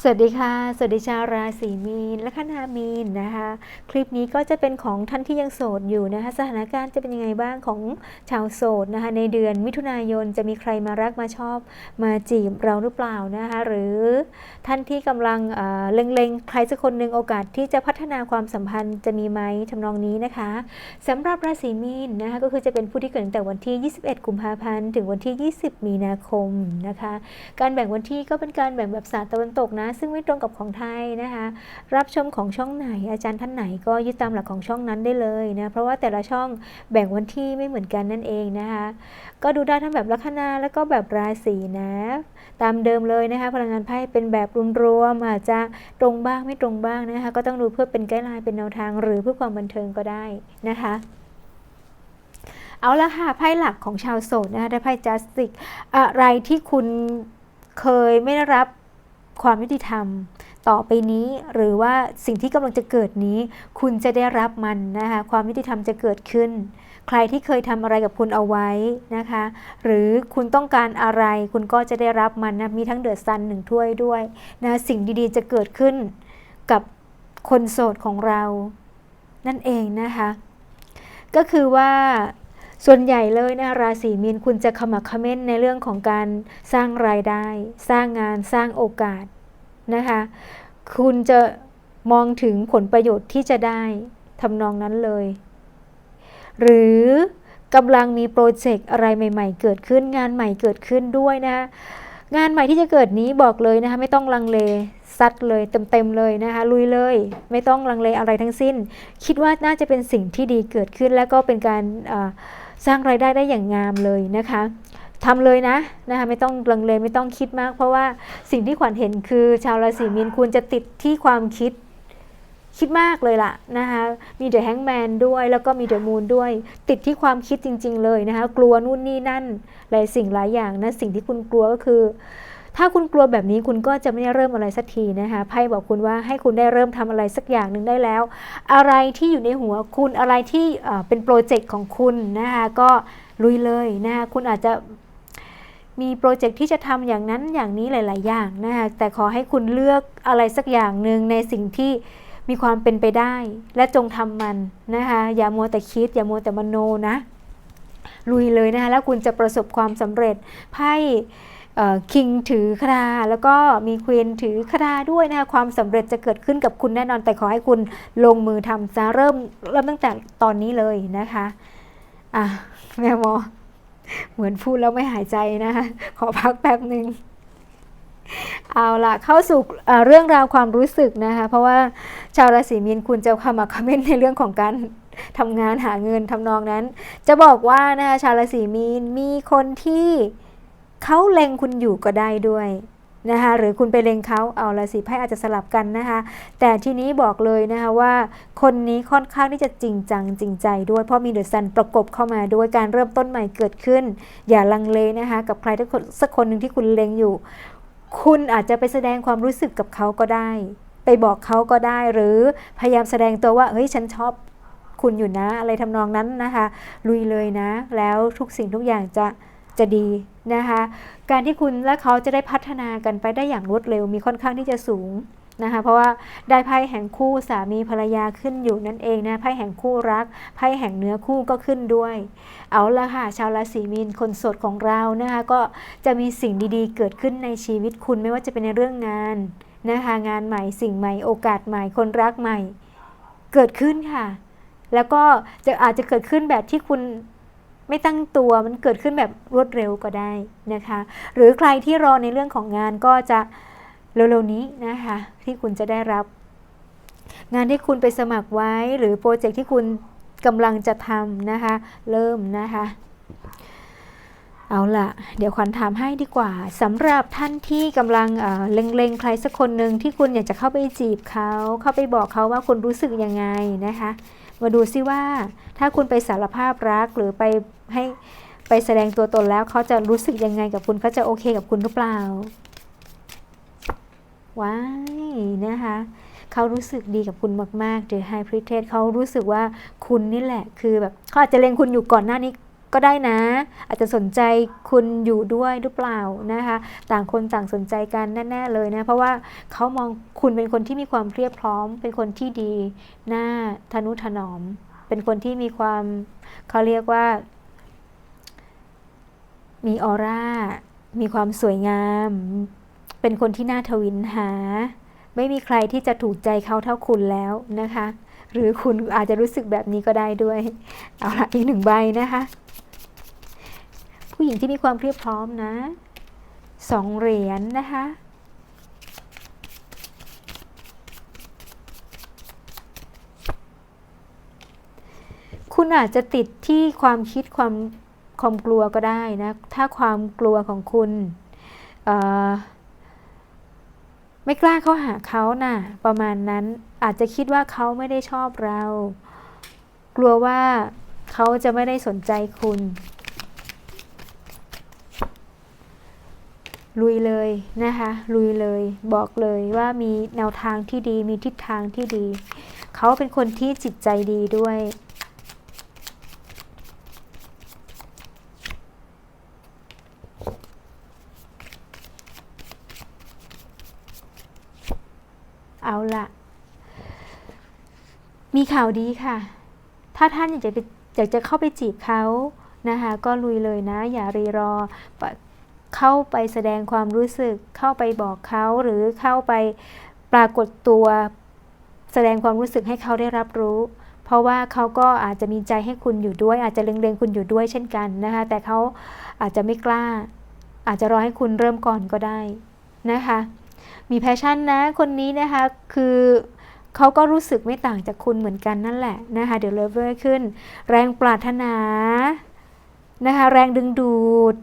สวัสดีค่ะ สวัสดีชาวราศีมีน และคณามีนนะคะ คลิปนี้ก็จะเป็นของท่านที่ยังโสดอยู่นะคะ สถานการณ์จะเป็นยังไงบ้างของชาวโสดนะคะ ในเดือนมิถุนายนจะมีใครมารักมาชอบมาจีบเราหรือเปล่านะคะ หรือท่านที่กำลังเเล็งๆ ใครสักคนหนึ่งโอกาสที่จะพัฒนาความสัมพันธ์จะมีไหมทำนองนี้นะคะสำหรับราศีมีนนะคะก็คือจะเป็นผู้ที่เกิดตั้งแต่วันที่ 21 กุมภาพันธ์ถึงวันที่ 20 มีนาคมนะคะ การแบ่งวันที่ก็เป็นการแบ่งแบบศาสตร์ตะวันตกนะซึ่งไม่ตรงกับของไทยนะคะ รับชมของช่องไหนอาจารย์ท่านไหนก็ยึดตามหลักของช่องนั้นได้เลยนะ เพราะว่าแต่ละช่องแบ่งวันที่ไม่เหมือนกันนั่นเองนะคะ ก็ดูได้ทั้งแบบลัคนาแล้วก็แบบราศีนะ ตามเดิมเลยนะคะ พลังงานไพ่เป็นแบบรวมๆอาจจะตรงบ้างไม่ตรงบ้างนะคะ ก็ต้องดูเพื่อเป็นไกด์ไลน์เป็นแนวทาง หรือเพื่อความบันเทิงก็ได้นะคะเอาละค่ะไพ่หลักของชาวโสดนะคะได้ไพ่จัสติกอะไรที่คุณเคยไม่ได้รับ ความยุติธรรม ต่อไปนี้หรือว่าสิ่งที่กำลังจะเกิดนี้ คุณจะได้รับมันนะคะความยุติธรรมจะเกิดขึ้น ใครที่เคยทำอะไรกับคุณเอาไว้นะคะ หรือคุณต้องการอะไรคุณก็จะได้รับมันนะมีทั้งเดือดซันหนึ่งถ้วยด้วยนะสิ่งดีๆจะเกิดขึ้นกับคนโสดของเรา นั่นเองนะคะ ก็คือว่า ส่วนใหญ่เลยนะราศีมีนคุณจะขมักขม้นในเรื่องของการสร้างรายได้ สร้างงานสร้างโอกาสนะคะคุณจะมองถึงผลประโยชน์ที่จะได้ทำนองนั้นเลย หรือกำลังมีโปรเจกต์อะไรใหม่ ๆ เกิดขึ้นงานใหม่เกิดขึ้นด้วยนะะงานใหม่ที่จะเกิดนี้บอกเลยนะคะไม่ต้องลังเลซัดเลยเต็มๆเลยนะคะลุยเลย ไม่ต้องลังเลอะไรทั้งสิ้น คิดว่าน่าจะเป็นสิ่งที่ดีเกิดขึ้น แล้วก็เป็นการอ สร้างรายได้ได้อย่างงามเลยนะคะทำเลยนะนะคะไม่ต้องลังเลไม่ต้องคิดมาก เพราะว่าสิ่งที่ขวัญเห็นคือชาวราศีมีนคุณจะติดที่ความคิดคิดมากเลยล่ะนะคะมีเดอะแฮงแมนด้วยแล้วก็มีเดอะมูนด้วย ติดที่ความคิดจริง ๆ เลยนะคะกลัวนู่นนี่นั่นหลายสิ่งหลายอย่างนะสิ่งที่คุณกลัวก็คือ ถ้าคุณกลัวแบบนี้คุณก็จะไม่ได้เริ่มอะไรสักทีนะคะไพ่บอกคุณว่าให้คุณได้เริ่มทำอะไรสักอย่างหนึ่งได้แล้ว อะไรที่อยู่ในหัวคุณอะไรที่เอ่อเป็นโปรเจกต์ของคุณนะคะก็ลุยเลยนะคะคุณอาจจะมีโปรเจกต์ที่จะทำอย่างนั้นอย่างนี้หลาย ๆ อย่างนะคะแต่ขอให้คุณเลือกอะไรสักอย่างหนึ่งในสิ่งที่มีความเป็นไปได้ และจงทำมันนะคะอย่ามัวแต่คิด อย่ามัวแต่มโนนะลุยเลยนะคะแล้วคุณจะประสบความสำเร็จไพ่ คิงถือคดาแล้วก็มีควีนถือคดาด้วยนะคะความสำเร็จจะเกิดขึ้นกับคุณแน่นอนแต่ขอให้คุณลงมือทำจะเริ่มเริ่มตั้งแต่ตอนนี้เลยนะคะอะแม่หมอเหมือนพูดแล้วไม่หายใจนะคะขอพักแป๊บหนึ่งเอาละเข้าสู่เรื่องราวความรู้สึกนะคะ เพราะว่าชาวราศีมีนคุณจะขมักเขม้นในเรื่องของการทำงานหาเงินทำนองนั้น จะบอกว่านะคะชาวราศีมีนมีคนที่ เขาเล็งคุณอยู่ก็ได้ด้วยนะคะหรือคุณไปเล็งเขาเอาละสิไพ่อาจจะสลับกันนะคะแต่ทีนี้บอกเลยนะคะว่าคนนี้ค่อนข้างที่จะจริงจังจริงใจด้วยเพราะมีเดอะซันประกบเข้ามาด้วยการเริ่มต้นใหม่เกิดขึ้น อย่าลังเลนะคะกับใครสักคนหนึ่งที่คุณเล็งอยู่ คุณอาจจะไปแสดงความรู้สึกกับเขาก็ได้ ไปบอกเขาก็ได้หรือพยายามแสดงตัวว่าเฮ้ยฉันชอบคุณอยู่นะ อะไรทำนองนั้นนะคะลุยเลยนะ แล้วทุกสิ่งทุกอย่างจะ จะดีนะคะการที่คุณและเขาจะได้พัฒนากันไปได้อย่างรวดเร็วมีค่อนข้างที่จะสูงนะคะเพราะว่าได้ไพ่แห่งคู่สามีภรรยาขึ้นอยู่นั่นเองนะไพ่แห่งคู่รักไพ่แห่งเนื้อคู่ก็ขึ้นด้วย เอาละค่ะชาวราศีมีนคนโสดของเรานะคะก็จะมีสิ่งดีๆ เกิดขึ้นในชีวิตคุณไม่ว่าจะเป็นในเรื่องงานนะคะงานใหม่สิ่งใหม่โอกาสใหม่คนรักใหม่ เกิดขึ้นค่ะ แล้วก็จะอาจจะเกิดขึ้นแบบที่คุณ ไม่ตั้งตัวมันเกิดขึ้นแบบรวดเร็วก็ได้นะคะ หรือใครที่รอในเรื่องของงานก็จะเร็วๆนี้นะคะ ที่คุณจะได้รับ งานที่คุณไปสมัครไว้หรือโปรเจกต์ที่คุณกำลังจะทำนะคะ เริ่มนะคะ เอาละเดี๋ยวขวัญถามให้ดีกว่าสำหรับท่านที่กำลังเเล็งๆใครสักคนหนึ่งที่คุณอยากจะเข้าไปจีบเขา เข้าไปบอกเขาว่าคุณรู้สึกยังไงนะคะ มาดูซิว่าถ้าคุณไปสารภาพรักหรือไป ให้ไปแสดงตัวตนแล้วเขาจะรู้สึกยังไงกับคุณเขาจะโอเคกับคุณหรือเปล่าว้ายนะคะเขารู้สึกดีกับคุณมากๆ The High Priestess เขารู้สึกว่าคุณนี่แหละ คือแบบเขาอาจจะเล็งคุณอยู่ก่อนหน้านี้ก็ได้นะ อาจจะสนใจคุณอยู่ด้วยหรือเปล่านะคะ ต่างคนต่างสนใจกันแน่ๆเลยนะ เพราะว่าเขามองคุณเป็นคนที่มีความเรียบพร้อม เป็นคนที่ดีหน้าทนุถนอม เป็นคนที่มีความเขาเรียกว่า มีออร่า มีความสวยงาม เป็นคนที่น่าทวินหา ไม่มีใครที่จะถูกใจเขาเท่าคุณแล้วนะคะ หรือคุณอาจจะรู้สึกแบบนี้ก็ได้ด้วย เอาละอีกหนึ่งใบนะคะ ผู้หญิงที่มีความเรียบพร้อมนะสองเหรียญนนะคะคุณอาจจะติดที่ความคิดความ ความกลัวก็ได้นะ ถ้าความกลัวของคุณไม่กล้าเข้าหาเขานะ่ะ ประมาณนั้นอาจจะคิดว่าเขาไม่ได้ชอบเรา กลัวว่าเขาจะไม่ได้สนใจคุณ ลุยเลยนะคะ ลุยเลย บอกเลยว่ามีแนวทางที่ดี มีทิศทางที่ดี เขาเป็นคนที่จิตใจดีด้วย เอาละมีข่าวดีค่ะ ถ้าท่านอยากจะไปอยากจะเข้าไปจีบเขานะคะ ก็ลุยเลยนะ อย่ารีรอ เข้าไปแสดงความรู้สึก เข้าไปบอกเขาหรือเข้าไปปรากฏตัวแสดงความรู้สึกให้เขาได้รับรู้ เพราะว่าเขาก็อาจจะมีใจให้คุณอยู่ด้วย อาจจะเล็งๆคุณอยู่ด้วยเช่นกันนะคะ แต่เขาอาจจะไม่กล้า อาจจะรอให้คุณเริ่มก่อนก็ได้นะคะ มีแพชชั่นนะ คนนี้นะคะคือเขาก็รู้สึกไม่ต่างจากคุณเหมือนกันนั่นแหละนะคะเดี๋ยวเลเวอร์ขึ้น แรงปรารถนานะคะแรงดึงดูด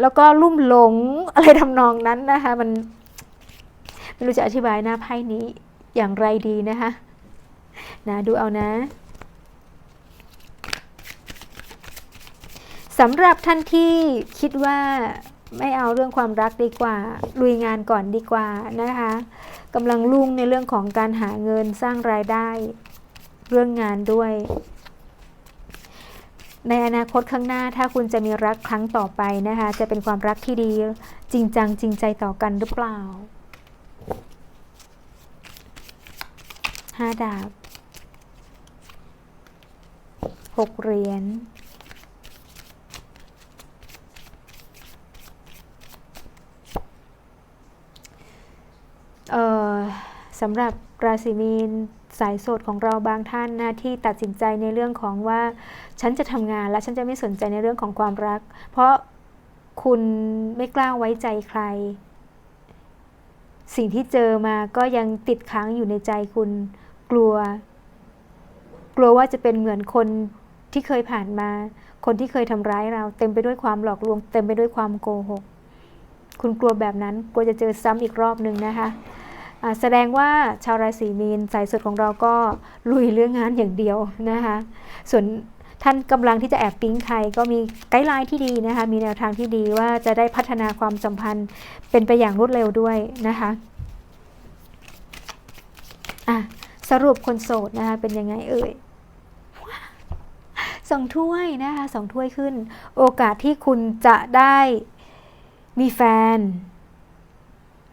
แล้วก็ลุ่มหลงอะไรทำนองนั้นนะคะมันไม่รู้จะอธิบายหน้าไพ่นี้อย่างไรดีนะคะนะดูเอานะสำหรับท่านที่คิดว่า ไม่เอาเรื่องความรักดีกว่า ลุยงานก่อนดีกว่านะคะกำลังลุ่งในเรื่องของการหาเงินสร้างรายได้ เรื่องงานด้วย ในอนาคตข้างหน้าถ้าคุณจะมีรักครั้งต่อไปนะคะ จะเป็นความรักที่ดีจริงจังจริงใจต่อกันหรือเปล่าห้าดาบหกเหรียญ สำหรับราศีมีนสายโสดของเราบางท่านนะที่ตัดสินใจในเรื่องของว่าฉันจะทำงานและฉันจะไม่สนใจในเรื่องของความรัก เพราะคุณไม่กล้าไว้ใจใคร สิ่งที่เจอมาก็ยังติดค้างอยู่ในใจคุณกลัว กลัวว่าจะเป็นเหมือนคนที่เคยผ่านมา คนที่เคยทำร้ายเราเต็มไปด้วยความหลอกลวง เต็มไปด้วยความโกหก คุณกลัวแบบนั้นกลัวจะเจอซ้ำอีกรอบหนึ่งนะคะ แสดงว่าชาวราศีมีนสายสุดของเราก็ลุยเรื่องงานอย่างเดียวนะคะ ส่วนท่านกำลังที่จะแอบปิ๊งใครก็มีไกด์ไลน์ที่ดีนะคะ มีแนวทางที่ดีว่าจะได้พัฒนาความสัมพันธ์เป็นไปอย่างรวดเร็วด้วยนะคะอะสรุปคนโสดนะคะเป็นยังไงเอ่ยสองถ้วยนะคะสองถ้วยขึ้น โอกาสที่คุณจะได้มีแฟน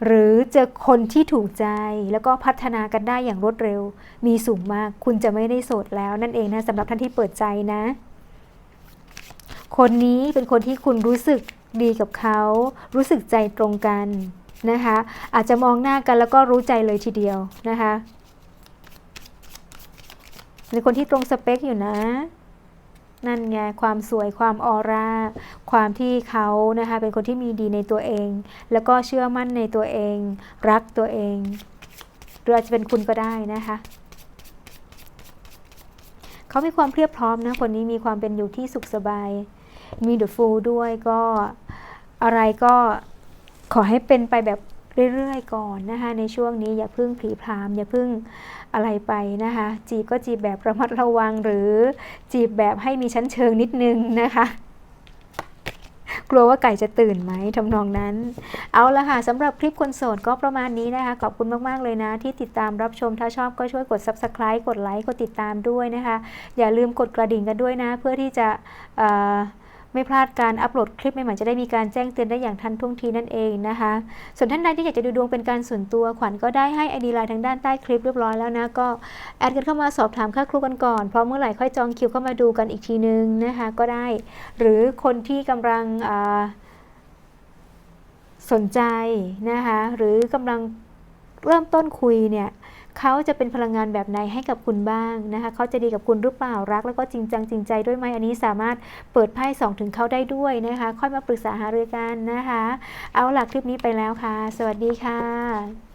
หรือเจอคนที่ถูกใจแล้วก็พัฒนากันได้อย่างรวดเร็ว มีสูงมากคุณจะไม่ได้โสดแล้วนั่นเองนะสำหรับท่านที่เปิดใจนะ คนนี้เป็นคนที่คุณรู้สึกดีกับเขา รู้สึกใจตรงกันนะคะ อาจจะมองหน้ากันแล้วก็รู้ใจเลยทีเดียวนะคะเป็นคนที่ตรงสเปคอยู่นะ นั่นไงความสวยความออร่า ความที่เขานะคะเป็นคนที่มีดีในตัวเอง แล้วก็เชื่อมั่นในตัวเอง รักตัวเองหรืออาจจะเป็นคุณก็ได้นะคะเขามีความเพียบพร้อมนะคนนี้มีความเป็นอยู่ที่สุขสบาย มีเดอะฟูลด้วยก็อะไรก็ขอให้เป็นไปแบบ เรื่อยๆ ก่อนนะคะในช่วงนี้อย่าพึ่งผีพรามอย่าพึ่งอะไรไปนะคะจีบก็จีบแบบระมัดระวังหรือจีบแบบให้มีชั้นเชิงนิดนึงนะคะกลัวว่าไก่จะตื่นไหมทำนองนั้น เอาละค่ะสำหรับคลิปคนโสดก็ประมาณนี้นะคะ ขอบคุณมาก ๆ เลยนะ ที่ติดตามรับชมถ้าชอบก็ช่วยกด subscribe กดไลค์กดติดตามด้วยนะคะ อย่าลืมกดกระดิ่งกันด้วยนะ เพื่อที่จะ ไม่พลาดการอัปโหลดคลิปใหม่ๆจะได้มีการแจ้งเตือนได้อย่างทันท่วงทีนั่นเองนะคะ ส่วนท่านใดที่อยากจะดูดวงเป็นการส่วนตัวขวัญก็ได้ให้ไอดีไลน์ทางด้านใต้คลิปเรียบร้อยแล้วนะก็แอดกันเข้ามาสอบถามค่าครูกันก่อนเพราะเมื่อไหร่ค่อยจองคิวเข้ามาดูกันอีกทีนึงนะคะก็ได้ หรือคนที่กำลังสนใจนะคะหรือกำลังเริ่มต้นคุยเนี่ย เขาจะเป็นพลังงานแบบไหนให้กับคุณบ้างนะคะเขาจะดีกับคุณหรือเปล่ารัก แล้วก็จริงจังจริงใจด้วยไหมอันนี้สามารถเปิดไพ่สองถึงเขาได้ด้วยนะคะ ค่อยมาปรึกษาหารือกันนะคะ เอาหลักคลิปนี้ไปแล้วค่ะ สวัสดีค่ะ